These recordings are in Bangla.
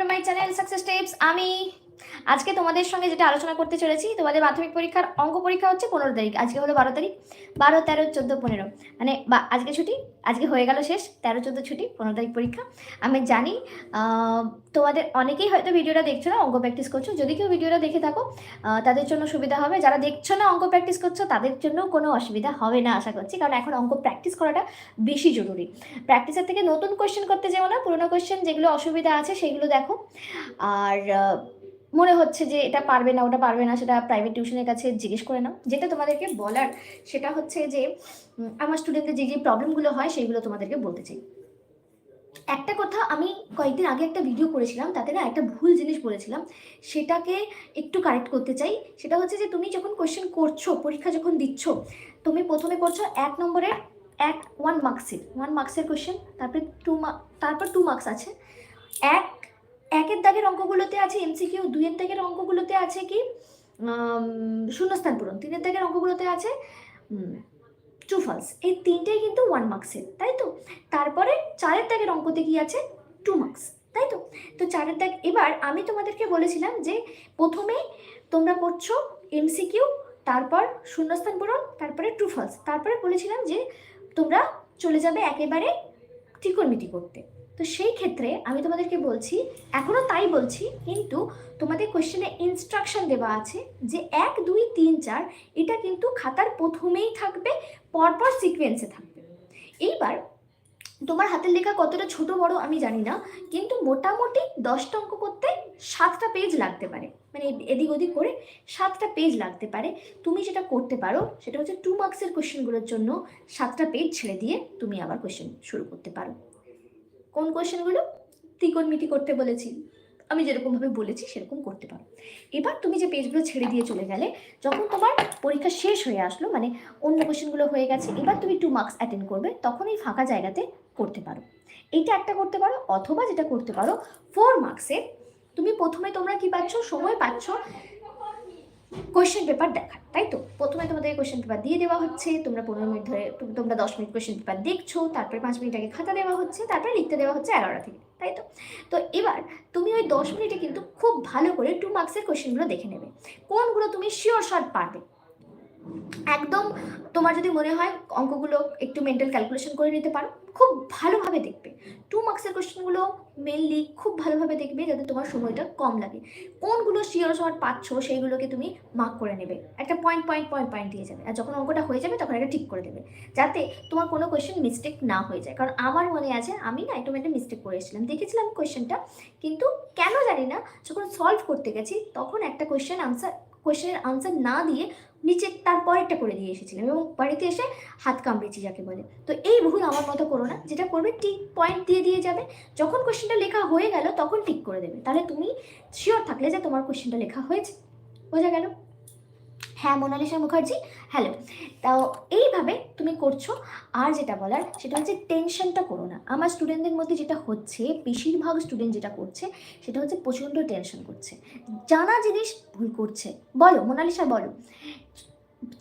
To my channel success tips আমি আজকে তোমাদের সঙ্গে যেটা আলোচনা করতে চলেছি, তোমাদের মাধ্যমিক পরীক্ষার অঙ্ক পরীক্ষা হচ্ছে পনেরো তারিখ, আজকে হলো বারো তারিখ, বারো, তেরো, চোদ্দ, পনেরো মানে বা, আজকে ছুটি? আজকে হয়ে গেল শেষ, তেরো, চোদ্দ ছুটি, পনেরো তারিখ পরীক্ষা। আমি জানি তোমাদের অনেকেই হয়তো ভিডিওটা দেখছ না, অঙ্ক প্র্যাকটিস করছ। যদি কেউ ভিডিওটা দেখে থাকো তাদের জন্য সুবিধা হবে। যারা দেখছ না অঙ্ক প্র্যাকটিস করছ, তাদের জন্য কোনো অসুবিধা হবে না, আশা করছি। কারণ এখন অঙ্ক প্র্যাকটিস করাটা বেশি জরুরি। প্র্যাকটিসের থেকে নতুন কোয়েশ্চেন করতে যেও না, পুরোনো কোয়েশ্চেন যেগুলো অসুবিধা আছে, সেগুলো দেখো। আর মনে হচ্ছে যে এটা পারবে না, ওটা পারবে না, সেটা প্রাইভেট টিউশনের কাছে জিজ্ঞেস করে নাও। যেটা তোমাদেরকে বলার, সেটা হচ্ছে যে আমার স্টুডেন্টদের যে যে প্রবলেমগুলো হয় সেইগুলো তোমাদেরকে বলতে চাই। একটা কথা আমি কয়েকদিন আগে একটা ভিডিও করেছিলাম, তাতে না একটা ভুল জিনিস বলেছিলাম, সেটাকে একটু কারেক্ট করতে চাই। সেটা হচ্ছে যে, তুমি যখন কোয়েশ্চেন করছ, পরীক্ষা যখন দিচ্ছ, তুমি প্রথমে করছ এক নম্বরের এক ওয়ান মার্কসের ওয়ান মার্কসের কোয়েশ্চেন তারপরে টু মার্ক তারপর টু মার্কস আছে। এক একের দাগের অঙ্কগুলোতে আছে এমসিকিউ দুইয়ের দাগের অঙ্কগুলোতে আছে কি? শূন্যস্থান পূরণ। তিনের দাগের অঙ্কগুলোতে আছে টু ফলস এই তিনটেই কিন্তু ওয়ান মার্কসের তাই তো? তারপরে চারের দাগের অঙ্কতে কি আছে? টু মার্কস তাই তো? তো চারের দাগ, এবার আমি তোমাদেরকে বলেছিলাম যে প্রথমে তোমরা করছ এমসিকিউ তারপর শূন্যস্থান পূরণ, তারপরে ফলস তারপরে বলেছিলাম যে তোমরা চলে যাবে একেবারে ত্রিকোণমিতি করতে। তো সেই ক্ষেত্রে আমি তোমাদেরকে বলছি এখনও তাই বলছি, কিন্তু তোমাদের কোশ্চেনে ইনস্ট্রাকশন দেওয়া আছে যে এক, দুই, তিন, চার, এটা কিন্তু খাতার প্রথমেই থাকবে, পরপর সিকোয়েন্সে থাকবে। এইবার তোমার হাতের লেখা কতটা ছোট, বড় আমি জানি না, কিন্তু মোটামুটি দশটা অঙ্ক করতে সাতটা পেজ লাগতে পারে। মানে এদিক ওদিক করে সাতটা পেজ লাগতে পারে। তুমি যেটা করতে পারো, সেটা হচ্ছে টু মার্কসের কোশ্চেনগুলোর জন্য সাতটা পেজ ছেড়ে দিয়ে তুমি আবার কোশ্চেন শুরু করতে পারো। কোন কোশ্চেনগুলো ত্রিকোণমিতি করতে বলেছি? আমি যেরকমভাবে বলেছি, সেরকম করতে পারো। এবার তুমি যে পেজগুলো ছেড়ে দিয়ে চলে গেলে, যখন তোমার পরীক্ষা শেষ হয়ে আসলো মানে অন্য কোশ্চেনগুলো হয়ে গেছে, এবার তুমি টু মার্কস অ্যাটেন্ড করবে, তখন এই ফাঁকা জায়গাতে করতে পারো। এইটা একটা করতে পারো, অথবা যেটা করতে পারো ফোর মার্কসের তুমি প্রথমে তোমরা কি পাচ্ছ? সময় পাচ্ছ কোয়েশ্চেন পেপার দেখার, তাই তো? প্রথমে তোমাদের কোয়েশ্চেন পেপার দিয়ে দেওয়া হচ্ছে, তোমরা পনেরো মিনিট ধরে তোমরা দশ মিনিট কোয়েশ্চেন পেপার দেখছ, তারপরে পাঁচ মিনিট আগে খাতা দেওয়া হচ্ছে, তারপরে লিখতে দেওয়া হচ্ছে এগারোটা থেকে, তাই তো? তো এবার তুমি ওই দশ মিনিটে কিন্তু খুব ভালো করে টু মার্কসের কোয়েশ্চেনগুলো দেখে নেবে। কোনগুলো তুমি শিওর শর্ট পারবে একদম তোমার যদি মনে হয় অঙ্কগুলো একটু মেন্টাল ক্যালকুলেশন করে নিতে পারো, খুব ভালোভাবে দেখবে। টু মার্কসের কোয়েশ্চেনগুলো মেনলি খুব ভালোভাবে দেখবে যাতে তোমার সময়টা কম লাগে। কোনগুলো শিওর শর্ট পাচ্ছ সেইগুলোকে তুমি মার্ক করে নেবে। একটা পয়েন্ট পয়েন্ট পয়েন্ট পয়েন্ট দিয়ে যাবে। আর যখন অঙ্কটা হয়ে যাবে তখন একটা ঠিক করে দেবে। যাতে তোমার কোনো কোয়েশ্চেন মিস্টেক না হয়ে যায়। কারণ আমার মনে আছে, আমি না একটু একটা মিস্টেক করে এসেছিলাম। দেখেছিলাম কোয়েশ্চেনটা কিন্তু কেন জানি না, যখন সলভ করতে গেছি, তখন একটা কোয়েশ্চেন আনসার কোয়েশ্চেনের আনসার না দিয়ে নিচে তার পরেরটা করে দিয়ে এসেছিলাম এবং বাড়িতে এসে হাত কামড়েছি যাকে বলে। তো এই ভুল আমার মতো করো না, যেটা করবে ঠিক পয়েন্ট দিয়ে দিয়ে যাবে। যখন কোশ্চেনটা লেখা হয়ে গেল, তখন ঠিক করে দেবে। তাহলে তুমি শিওর থাকলে যে তোমার কোশ্চেনটা লেখা হয়েছে। বোঝা গেল? হ্যাঁ মোনালিসা মুখার্জি। হ্যালো তাও এইভাবে তুমি করছ, আর যেটা বলার সেটা হচ্ছে টেনশনটা করো না। আমার স্টুডেন্টদের মধ্যে যেটা হচ্ছে, বেশিরভাগ স্টুডেন্ট যেটা করছে, সেটা হচ্ছে প্রচণ্ড টেনশন করছে। জানা জিনিস ভুল করছে। বলো, মোনালিসা, বলো।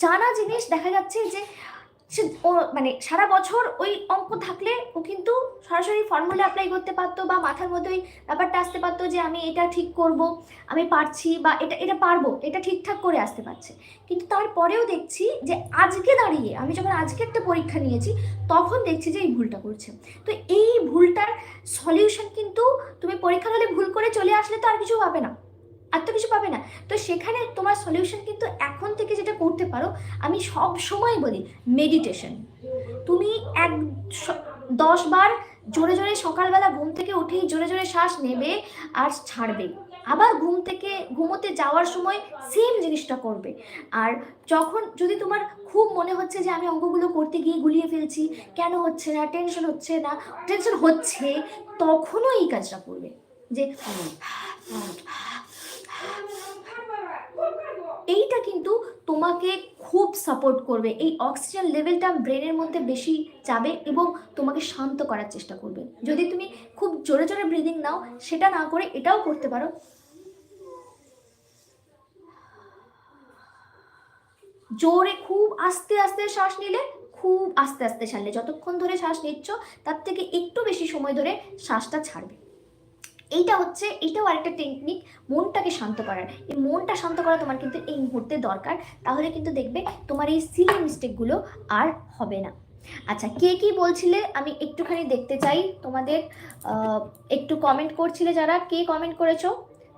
জানা জিনিস দেখা যাচ্ছে যে সে ও মানে সারা বছর ওই অঙ্ক থাকলে ও কিন্তু সরাসরি ফর্মুলা অ্যাপ্লাই করতে পারতো বা মাথার মধ্যে ওই ব্যাপারটা আসতে পারতো যে আমি এটা ঠিক করব, আমি পারছি বা এটা এটা পারব, এটা ঠিকঠাক করে আসতে পারছে। কিন্তু তারপরেও দেখছি যে আজকে দাঁড়িয়ে, আমি যখন আজকে একটা পরীক্ষা নিয়েছি, তখন দেখছি যে এই ভুলটা করছে। তো এই ভুলটার সলিউশন কিন্তু তুমি পরীক্ষা হলে ভুল করে চলে আসলে তো আর কিছু হবে না। আর তো কিছু পাবে না। তো সেখানে তোমার সলিউশন কিন্তু এখন থেকে যেটা করতে পারো, আমি সব সময় বলি মেডিটেশন তুমি এক দশ বার জোরে জোরে সকালবেলা ঘুম থেকে উঠেই জোরে জোরে শ্বাস নেবে আর ছাড়বে। আবার ঘুম থেকে, ঘুমোতে যাওয়ার সময় সেম জিনিসটা করবে। আর যখন যদি তোমার খুব মনে হচ্ছে যে আমি অঙ্কগুলো করতে গিয়ে গুলিয়ে ফেলছি, কেন হচ্ছে না টেনশন হচ্ছে না টেনশন হচ্ছে, তখনও এই কাজটা করবে। যে এইটা কিন্তু তোমাকে খুব সাপোর্ট করবে। এই অক্সিজেন লেভেলটা ব্রেনের মধ্যে বেশি যাবে এবং তোমাকে শান্ত করার চেষ্টা করবে। যদি তুমি খুব জোরে জোরে ব্রিদিং নাও, সেটা না করে এটাও করতে পারো। জোরে খুব আস্তে আস্তে শ্বাস নিলে, খুব আস্তে আস্তে ছাড়লে যতক্ষণ ধরে শ্বাস নিচ্ছ, তার থেকে একটু বেশি সময় ধরে শ্বাসটা ছাড়বে। এইটা হচ্ছে, এইটাও আরেকটা টেকনিক মনটাকে শান্ত করার। এই মনটা শান্ত করা তোমার কিন্তু এই মুহূর্তে দরকার। তাহলে কিন্তু দেখবে তোমার এই সিলি মিস্টেকগুলো আর হবে না। আচ্ছা কে কি বলছিলে? আমি একটুখানি দেখতে চাই তোমাদের। একটু কমেন্ট করছিলে যারা, কে কমেন্ট করেছ?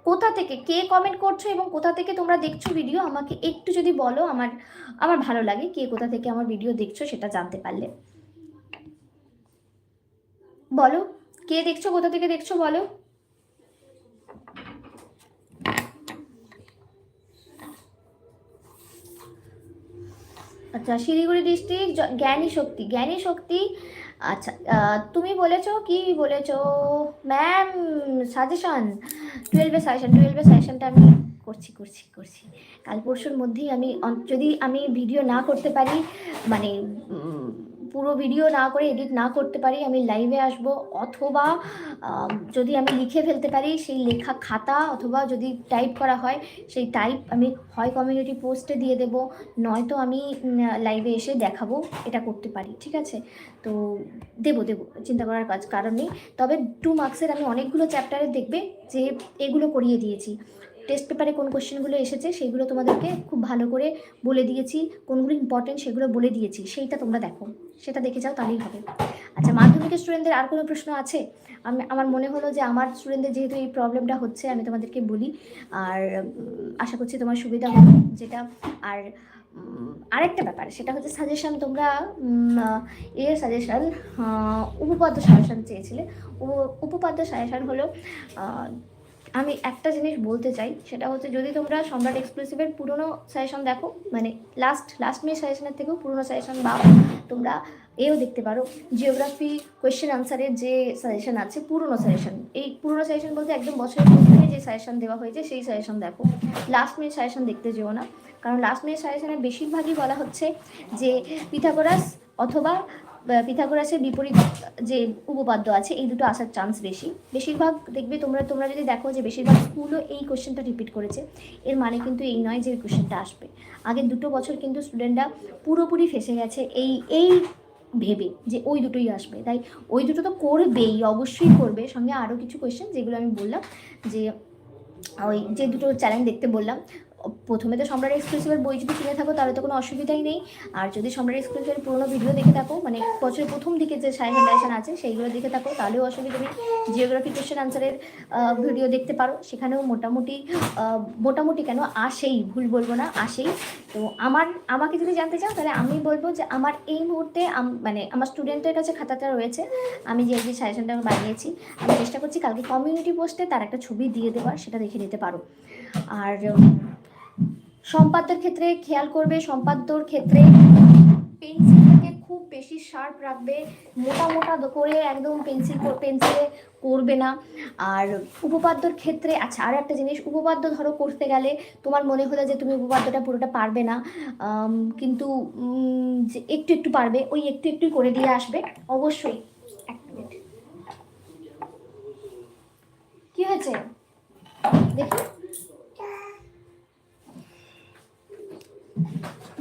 কোথা থেকে, কে কমেন্ট করছ এবং কোথা থেকে তোমরা দেখছ ভিডিও আমাকে একটু যদি বলো, আমার আমার ভালো লাগে কে কোথা থেকে আমার ভিডিও দেখছ সেটা জানতে পারলে। বলো, কে দেখছ, কোথা থেকে দেখছ বলো? আচ্ছা শিলিগুড়ি ডিস্ট্রিক্ট জ্ঞানী শক্তি জ্ঞানী শক্তি আচ্ছা তুমি বলেছ কি বলেছ? ম্যাম সাজেশন টুয়েলভে সাজেশন টুয়েলভে সাজেশনটা আমি করছি করছি করছি। কাল পরশুর মধ্যেই আমি যদি আমি ভিডিও না করতে পারি মানে পুরো ভিডিও না করে এডিট না করতে পারি, আমি লাইভে আসব অথবা যদি আমি লিখে ফেলতে পারি সেই লেখা খাতা অথবা যদি টাইপ করা হয়, সেই টাইপ আমি হয় কমিউনিটি পোস্টে দিয়ে দেব, নয়তো আমি লাইভে এসে দেখাবো, এটা করতে পারি, ঠিক আছে? তো দেবো দেবো, চিন্তা করার কাজ, কারণ নেই। তবে টু মার্কসের আমি অনেকগুলো চ্যাপ্টারে দেখবে যে এগুলো করিয়ে দিয়েছি। টেস্ট পেপারে কোন কোশ্চেনগুলো এসেছে সেইগুলো তোমাদেরকে খুব ভালো করে বলে দিয়েছি, কোনগুলো ইম্পর্টেন্ট সেগুলো বলে দিয়েছি, সেইটা তোমরা দেখো, সেটা দেখে যাও তাহলেই হবে। আচ্ছা মাধ্যমিকের স্টুডেন্টদের আর কোনো প্রশ্ন আছে? আমি, আমার মনে হলো যে আমার স্টুডেন্টদের যেহেতু এই প্রবলেমটা হচ্ছে, আমি তোমাদেরকে বলি, আর আশা করছি তোমার সুবিধা হবে যেটা। আর আরেকটা ব্যাপার, সেটা হচ্ছে সাজেশান তোমরা এর সাজেশান উপপাদ্য সাজেশান চেয়েছিলে। উপ- উপপাদ্য সাজেশান হলো আমি একটা জিনিস বলতে চাই, সেটা হচ্ছে যদি তোমরা সম্রাট এক্সক্লুসিভের পুরনো সাজেশন দেখো মানে লাস্ট লাস্ট মে সাজেশনের থেকেও পুরনো সাজেশন বা তোমরা এও দেখতে পারো জিওগ্রাফি কোয়েশ্চেন আনসারের যে সাজেশন আছে, পুরনো সাজেশন এই পুরনো সাজেশন বলতে একদম বছরের প্রথমে যে সাজেশন দেওয়া হয়েছে, সেই সাজেশন দেখো। লাস্ট মে সাজেশন দেখতে যেও না। কারণ লাস্ট মে সাজেশনে বেশিরভাগই বলা হচ্ছে যে পিথাগোরাস অথবা পিথাগোরাসের বিপরীত যে উপপাদ্য আছে, এই দুটো আসার চান্স বেশি। বেশিরভাগ দেখবে তোমরা তোমরা যদি দেখো যে বেশিরভাগ স্কুলও এই কোশ্চেনটা রিপিট করেছে, এর মানে কিন্তু এই নয় যে কোশ্চেনটা আসবে। আগের দুটো বছর কিন্তু স্টুডেন্টরা পুরোপুরি ফেসে গেছে এই এই ভেবে যে ওই দুটোই আসবে। তাই ওই দুটো তো করবেই, অবশ্যই করবে। সঙ্গে আরও কিছু কোয়েশ্চেন যেগুলো আমি বললাম, যে ওই, যে দুটো চ্যালেঞ্জ দেখতে বললাম প্রথমে তো সম্রাট এক্সক্লুসিভের বই যদি কিনে থাকো, তাহলে তো কোনো অসুবিধাই নেই। আর যদি সম্রাট এক্সক্লুসিভের পুরোনো ভিডিও দেখে থাকো মানে বছরের প্রথম দিকে যে সাইন ডাইশন আছে, সেইগুলো দেখে থাকো, তাহলেও অসুবিধা নেই। জিওগ্রাফি কোশ্চেন আনসারের ভিডিও দেখতে পারো। সেখানেও মোটামুটি মোটামুটি কেন আসেই, ভুল বলব না, আসেই। তো আমার, আমাকে যদি জানতে চাও, তাহলে আমি বলব যে আমার এই মুহূর্তে মানে আমার স্টুডেন্টের কাছে খাতাটা রয়েছে। আমি যে যে সাজেশনটা বানিয়েছি, আমি চেষ্টা করছি কালকে কমিউনিটি পোস্টে তার একটা ছবি দিয়ে দেওয়ার, সেটা দেখে নিতে পারো। আর সম্পাদ্যের ক্ষেত্রে খেয়াল করবে, সম্পাদ্যর ক্ষেত্রে পেন্সিলটাকে খুব বেশি শার্প রাখবে, মোটা মোটা করে একদম পেন্সিল পেন্সিলে করবে না। আর উপপাদ্যর ক্ষেত্রে আচ্ছা আর একটা জিনিস, উপপাদ্য ধরো করতে গেলে তোমার মনে হলো যে তুমি উপপাদ্যটা পুরোটা পারবে না কিন্তু যে একটু একটু পারবে, ওই একটু একটু করে দিয়ে আসবে, অবশ্যই। এক মিনিট কি হয়েছে? দেখি।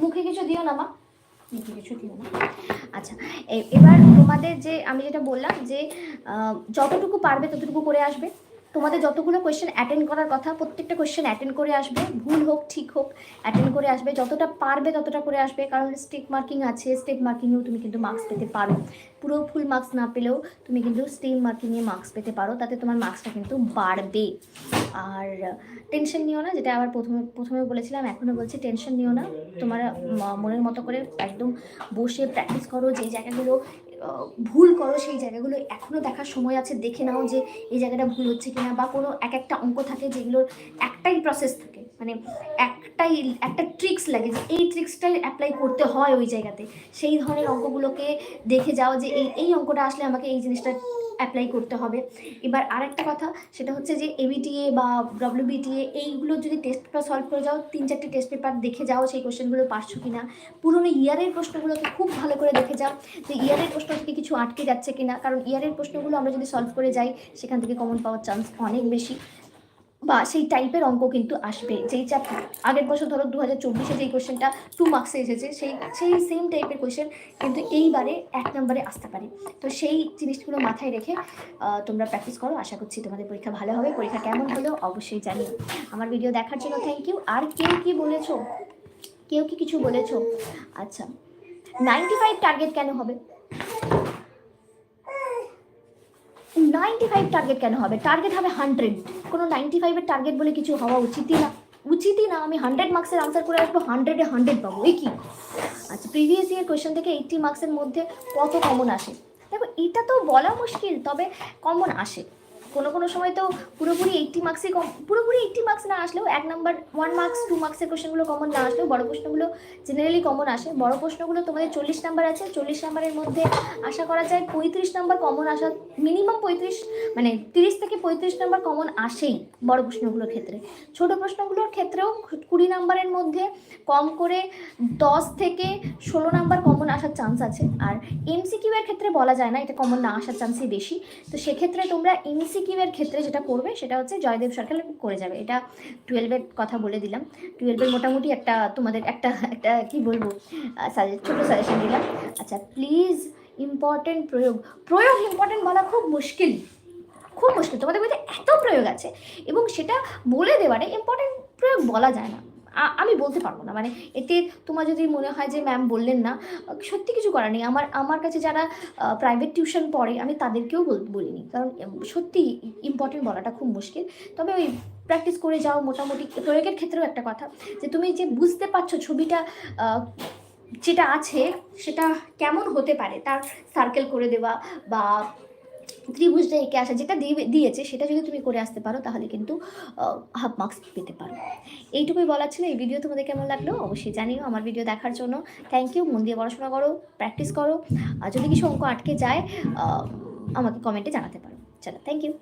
মুখে কিছু দিও না, মা। মুখে কিছু দিও না। আচ্ছা এবার তোমাদের যে, আমি যেটা বললাম যে যতটুকু পারবে ততটুকু করে আসবে। তোমাদের যতগুলো কোয়েশ্চেন অ্যাটেন্ড করার কথা, প্রত্যেকটা কোয়েশ্চেন অ্যাটেন্ড করে আসবে। ভুল হোক, ঠিক হোক অ্যাটেন্ড করে আসবে। যতটা পারবে ততটা করে আসবে। কারণ স্টেক মার্কিং আছে স্টেক মার্কিংয়েও তুমি কিন্তু মার্কস পেতে পারো। পুরো ফুল মার্কস না পেলেও তুমি কিন্তু স্টেম মার্কিংয়ে মার্কস পেতে পারো। তাতে তোমার মার্কসটা কিন্তু বাড়বে। আর টেনশন নিও না, যেটা আবার প্রথমে প্রথমে বলেছিলাম এখনও বলছি টেনশন নিও না। তোমার মনের মতো করে একদম বসে প্র্যাকটিস করো। যেই জায়গাগুলো ভুল করো সেই জায়গাগুলো। এখনও দেখার সময় আছে, দেখে নাও যে এই জায়গাটা ভুল হচ্ছে কিনা বা কোনো এক একটা অঙ্ক থাকে যেগুলোর একটাই প্রসেস থাকে। মানে একটাই, একটা ট্রিক্স লাগে যে এই ট্রিক্সটাই অ্যাপ্লাই করতে হয় ওই জায়গাতে। সেই ধরনের অঙ্কগুলোকে দেখে যাও যে এই এই অঙ্কটা আসলে আমাকে এই জিনিসটা অ্যাপ্লাই করতে হবে। এবার আরেকটা কথা, সেটা হচ্ছে যে এবিটিএ বা ডব্লিউবিটিএ এইগুলো যদি টেস্ট পেপার সলভ করে যাও, তিন চারটে টেস্ট পেপার দেখে যাও সেই কোশ্চেনগুলো পারছ কিনা। পুরোনো ইয়ারের প্রশ্নগুলোকে খুব ভালো করে দেখে যাও যে ইয়ারের প্রশ্ন থেকে কিছু আটকে যাচ্ছে কিনা। কারণ ইয়ারের প্রশ্নগুলো আমরা যদি সলভ করে যাই, সেখান থেকে কমন পাওয়ার চান্স অনেক বেশি। বা সেই টাইপের অঙ্ক কিন্তু আসবে, যেই চাপ আগের বছর ধরো দু হাজার চব্বিশে যেই কোশ্চেনটা টু মার্কসে এসেছে, সেই সেই সেম টাইপের কোশ্চেন কিন্তু এইবারে এক নম্বরে আসতে পারে। তো সেই জিনিসগুলো মাথায় রেখে তোমরা প্র্যাকটিস করো, আশা করছি তোমাদের পরীক্ষা ভালো হবে। পরীক্ষা কেমন হলো অবশ্যই জানিও। আমার ভিডিও দেখার জন্য থ্যাংক ইউ আর কেউ কি বলেছ? কেউ কি কিছু বলেছ? আচ্ছা। নাইনটি ফাইভ টার্গেট কেন হবে? নাইনটি ফাইভ টার্গেট কেন হবে? টার্গেট হবে হান্ড্রেড কোনো নাইনটি ফাইভের টার্গেট বলে কিছু হওয়া উচিতই না। উচিতই না, আমি হান্ড্রেড মার্কসের আনসার করে আসব হান্ড্রেডে হান্ড্রেড পাবো, এই কি? আচ্ছা প্রিভিয়াস ইয়ার কোয়েশ্চেন থেকে এইটটি মার্কসের মধ্যে কত কমন আসে? দেখো, এটা তো বলা মুশকিল, তবে কমন আসে। কোনো কোনো সময় তো পুরোপুরি এইটটি মার্কসই কম, পুরোপুরি এইটটি মার্কস না আসলেও এক নাম্বার ওয়ান মার্কস টু মার্কসের কোশ্চেনগুলো কমন না আসলেও বড় প্রশ্নগুলো জেনারেলি কমন আসে। বড় প্রশ্নগুলো তোমাদের চল্লিশ নাম্বার আছে, চল্লিশ নাম্বারের মধ্যে আশা করা যায় পঁয়ত্রিশ নাম্বার কমন আসা মিনিমাম পঁয়ত্রিশ মানে তিরিশ থেকে পঁয়ত্রিশ নাম্বার কমন আসেই বড় প্রশ্নগুলোর ক্ষেত্রে। ছোট প্রশ্নগুলোর ক্ষেত্রেও কুড়ি নাম্বারের মধ্যে কম করে দশ থেকে ষোলো নাম্বার কমন আসার চান্স আছে। আর এমসিকিউ এর ক্ষেত্রে বলা যায় না, এটা কমন না আসার চান্সই বেশি। তো সেক্ষেত্রে তোমরা এমসিকিউ এর ক্ষেত্রে যেটা করবে, সেটা হচ্ছে জয়দেব সরকার করে যাবে। এটা টুয়েলভের কথা বলে দিলাম। টুয়েলভের মোটামুটি একটা তোমাদের একটা একটা কি বলব সাজেস্ট ছোটো সাজেশন দিলাম। আচ্ছা প্লিজ ইম্পর্টেন্ট প্রয়োগ। প্রয়োগ ইম্পর্টেন্ট বলা খুব মুশকিল। খুব মুশকিল। তোমাদের বইতে এত প্রয়োগ আছে এবং সেটা বলে দেওয়াটা ইম্পর্টেন্ট প্রয়োগ বলা যায় না। আমি বলতে পারব না। মানে এতে তোমার যদি মনে হয় যে ম্যাম বললেন না, সত্যি কিছু করার নেই। আমার আমার কাছে যারা প্রাইভেট টিউশন পড়ে, আমি তাদেরকেও বল- বলিনি। কারণ সত্যি ইম্পর্টেন্ট বলাটা খুব মুশকিল। তবে ওই প্র্যাকটিস করে যাও মোটামুটি। প্রয়োগের ক্ষেত্রেও একটা কথা, যে তুমি যে বুঝতে পারছ ছবিটা যেটা আছে, সেটা কেমন হতে পারে, তার সার্কেল করে দেওয়া বা ত্রিভুজটা এঁকে আসা যেটা দিয়ে- দিয়েছে, সেটা যদি তুমি করে আসতে পারো, তাহলে কিন্তু হাফ মার্কস পেতে পারো। এইটুকুই বলার ছিল। এই ভিডিও তোমাদের কেমন লাগল? অবশ্যই জানিও আমার ভিডিও দেখার জন্য। থ্যাংক ইউ মন দিয়ে পড়াশোনা করো প্র্যাকটিস করো। আর যদি কিছু অঙ্ক আটকে যায় আমাকে কমেন্টে জানাতে পারো। চলো থ্যাংক ইউ